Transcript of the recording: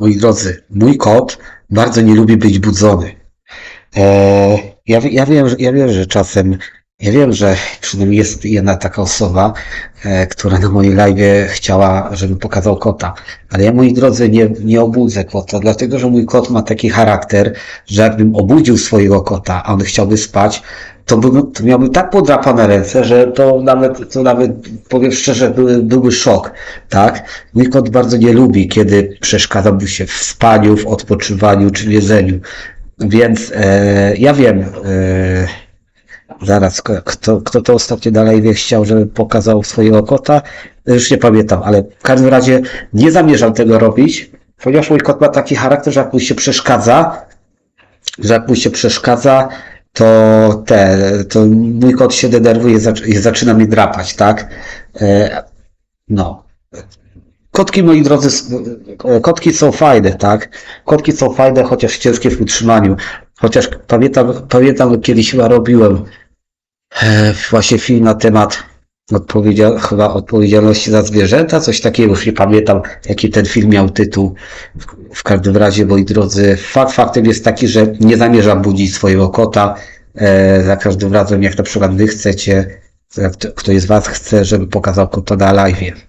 Moi drodzy, mój kot bardzo nie lubi być budzony. E, ja, ja, wiem, że, ja wiem, że czasem, ja wiem, że przynajmniej jest jedna taka osoba, e, która na mojej live chciała, żebym pokazał kota. Ale ja, moi drodzy, nie, nie obudzę kota, dlatego, że mój kot ma taki charakter, że jakbym obudził swojego kota, a on chciałby spać, to, bym, to miałbym tak podrapane ręce, że to nawet, to nawet powiem szczerze, były, byłby szok, tak? Mój kot bardzo nie lubi, kiedy przeszkadza mu się w spaniu, w odpoczywaniu czy w jedzeniu. Więc e, ja wiem, e, zaraz, kto, kto to ostatnio dalej wie, chciał, żebym pokazał swojego kota, już nie pamiętam, ale w każdym razie nie zamierzam tego robić, ponieważ mój kot ma taki charakter, że jak mu się przeszkadza, że jak mu się przeszkadza, to te, to mój kot się denerwuje i zaczyna mnie drapać, tak? E, no. Kotki, moi drodzy, e, kotki są fajne, tak? Kotki są fajne, chociaż ciężkie w utrzymaniu. Chociaż pamiętam, pamiętam kiedyś chyba robiłem e, właśnie film na temat odpowiedzial, chyba odpowiedzialności za zwierzęta, coś takiego, już nie pamiętam, jaki ten film miał tytuł. W, w każdym razie, moi drodzy, fakt faktem jest taki, że nie zamierzam budzić swojego kota. E, za każdym razem, jak na przykład wy chcecie, ktoś z was chce, żeby pokazał kota na live.